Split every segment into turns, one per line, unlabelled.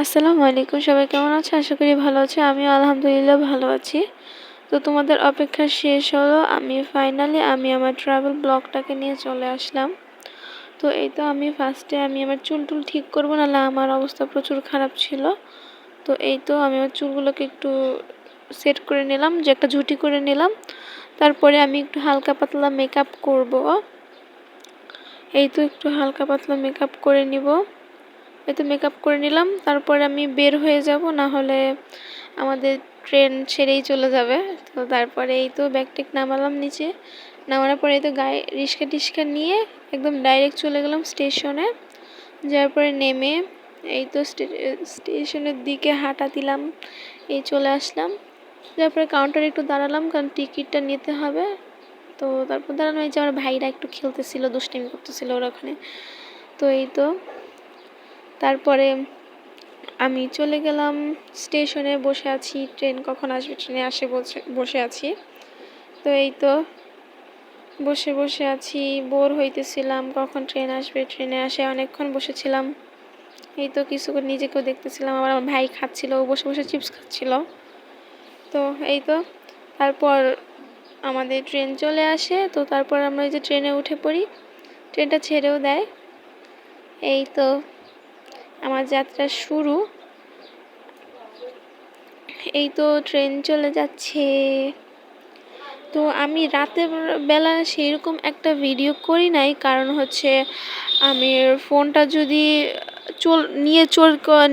আসসালামু আলাইকুম, সবাই কেমন আছে আশা করি ভালো আছে। আমি আলহামদুলিল্লাহ ভালো আছি। তো তোমাদের অপেক্ষা শেষ হলো। আমি ফাইনালি আমি আমার ট্রাভেল ব্লগটাকে নিয়ে চলে আসলাম। তো এই তো আমি ফার্স্টে আমি আমার চুল টুল ঠিক করব, নাহলে আমার অবস্থা প্রচুর খারাপ ছিল। তো এই তো আমি আমার চুলগুলোকে একটু সেট করে নিলাম, যে একটা ঝুটি করে নিলাম। তারপরে আমি একটু হালকা পাতলা মেকআপ করব। এই তো একটু হালকা পাতলা মেকআপ করে নিব। এই তো মেকআপ করে নিলাম, তারপর আমি বের হয়ে যাব না হলে আমাদের ট্রেন ছেড়েই চলে যাবে। তো তারপরে এই তো ব্যাগ টেক নামালাম নিচে, নামানোর পরে এই তো গায়ে রিক্সা টিক্সা নিয়ে একদম ডাইরেক্ট চলে গেলাম স্টেশনে যাওয়ার পরে নেমে এই তো স্টেশনের দিকে হাঁটা দিলাম, এই চলে আসলাম। তারপরে কাউন্টারে একটু দাঁড়ালাম, কারণ টিকিটটা নিতে হবে। তো তারপর দাঁড়ানো এই যে আমার ভাইরা একটু খেলতেছিল, দুষ্টিমি করতেছিল ওরা ওখানে। তো এই তো তারপরে আমি চলে গেলাম স্টেশনে, বসে আছি। ট্রেন কখন আসবে? ট্রেনে আসে বসে বসে আছি। তো এই তো বসে বসে আছি। বোর হইতেছিলাম, কখন ট্রেন আসবে? ট্রেনে আসে অনেকক্ষণ বসেছিলাম। এই তো কিছু নিজেকেও দেখতেছিলাম। আবার আমার ভাই খাচ্ছিল বসে বসে চিপস খাচ্ছিল। তো এই তো তারপর আমাদের ট্রেন চলে আসে। তো তারপর আমরা এই যে ট্রেনে উঠে পড়ি। ট্রেনটা ছেড়েও দেয়। এই তো আমার যাত্রা শুরু। এই তো ট্রেন চলে যাচ্ছে। তো আমি রাতের বেলা সেইরকম একটা ভিডিও করি নাই, কারণ হচ্ছে আমি ফোনটা যদি চল, নিয়ে চল,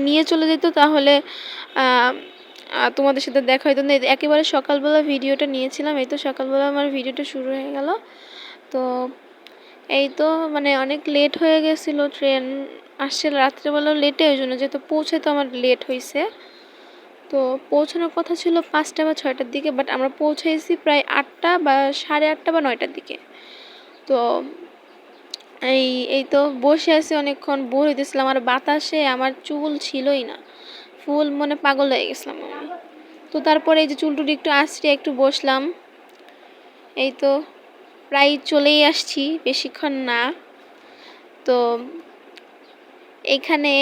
নিয়ে চলে যেত তাহলে তোমাদের সাথে দেখা হইতো না। একেবারে সকালবেলা ভিডিওটা নিয়েছিলাম, এই তো সকালবেলা আমার ভিডিওটা শুরু হয়ে গেল। তো এই তো মানে অনেক লেট হয়ে গেছিল ট্রেন আসছে রাত্রেবেলাও লেটে ওই জন্য যেহেতু পৌঁছে তো আমার লেট হয়েছে তো পৌঁছানোর কথা ছিল পাঁচটা বা ছয়টার দিকে বাট আমরা পৌঁছেছি প্রায় আটটা বা সাড়ে আটটা বা নয়টার দিকে। তো এই এই তো বসে আছি অনেকক্ষণ বোর হইতেছিলাম। আর বাতাসে আমার চুল ছিলই না। ফুল মনে পাগল হয়ে গেছিলাম আমি। তো তারপরে এই যে চুলটুলি একটু আসছে, একটু বসলাম। এই তো প্রায় চলেই আসছি, বেশিক্ষণ না। তো এখানে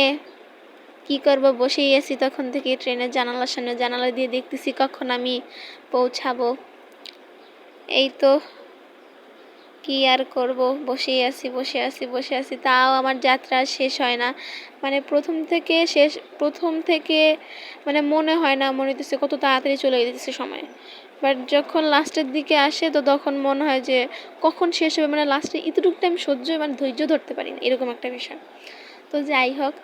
কি করব? বসেই আছি তখন থেকে ট্রেনের জানালার সামনে, জানালা দিয়ে দেখতেছি কখন আমি পৌঁছাবো। এই তো, কি আর করব? বসেই আছি, বসে আছি বসে আছি। তাও আমার যাত্রা শেষ হয় না। মানে প্রথম থেকে শেষ, প্রথম থেকে মানে মনে হয় না, মনে হইতেছে কত তাড়াতাড়ি চলে যেতেছে সময়। বাট যখন লাস্টের দিকে আসে, তো তখন মনে হয় যে কখন শেষ হবে? মানে লাস্টে এতটুকু টাইম সহ্য মানে ধৈর্য ধরতে পারি না এরকম একটা বিষয়। তো যাই হোক,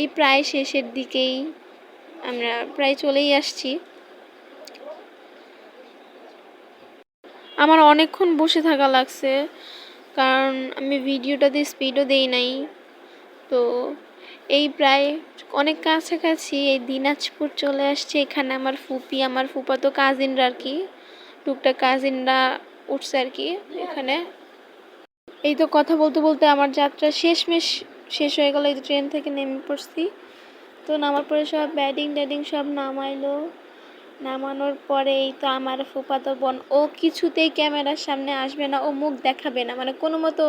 এই প্রায় শেষের দিকেই আমরা প্রায় চলেই আসছি। আমার অনেকক্ষণ বসে থাকা লাগছে, কারণ আমি ভিডিওটাতে স্পিডও দেই নাই। তো এই প্রায় অনেক কাছাকাছি এই দিনাজপুর চলে আসছে, এখানে আমার ফুপি, আমার ফুপাতো কাজিনরা আর কি, টুকটাক কাজিনরা উঠছে আর কি এখানে। এই তো কথা বলতে বলতে আমার যাত্রা শেষমেশ শেষ হয়ে গেলো, এই ট্রেন থেকে নেমে পড়ছি। তো নামার পরে সব ব্যাডিং ট্যাডিং সব নামাইলো। নামানোর পরে এই তো আমার ফুপাতো বোন, ও কিছুতেই ক্যামেরার সামনে আসবে না, ও মুখ দেখাবে না মানে কোনো মতো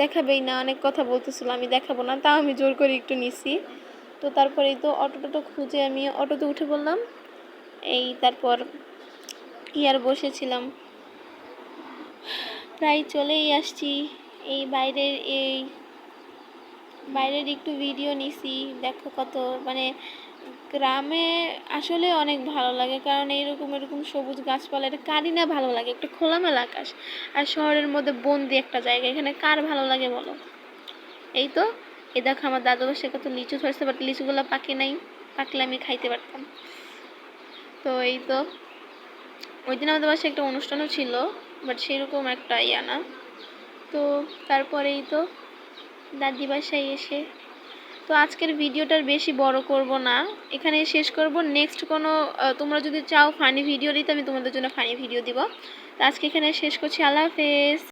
দেখাবেই না, অনেক কথা বলতেছিল, আমি দেখাবো না, তাও আমি জোর করে একটু নিছি। তো তারপরেই তো অটো টটো খুঁজে আমি অটোতে উঠে বললাম এই তারপর আর বসেছিলাম। প্রায় চলেই আসছি, এই বাইরের এই বাইরের একটু ভিডিও নিছি, দেখো কত মানে গ্রামে আসলে অনেক ভালো লাগে, কারণ এইরকম, এরকম সবুজ গাছপালা, এটা কারই না ভালো লাগে? একটু খোলামেলা আকাশ আর শহরের মধ্যে বন্দি একটা জায়গা, এখানে কার ভালো লাগে বলো? এই তো, এ দেখো আমার দাদু বাসে কত লিচু ধরছে বাট লিচুগুলো পাকে নাই, পাকলে আমি খাইতে পারতাম। তো এই তো, ওই দিন আমাদের বাসায় একটা অনুষ্ঠানও ছিল বাট সেরকম একটা ইয়া না। তো তারপরেই তো দাদি বাসায় এসে। তো আজকের ভিডিওটার বেশি বড় করব না। এখানে শেষ করব। নেক্সট কোনো তোমরা যদি চাও ফানি ভিডিও দিতে আমি তোমাদের জন্য ফানি ভিডিও দিব। তো আজকে এখানে শেষ করছি। আল্লাহ হাফেজ।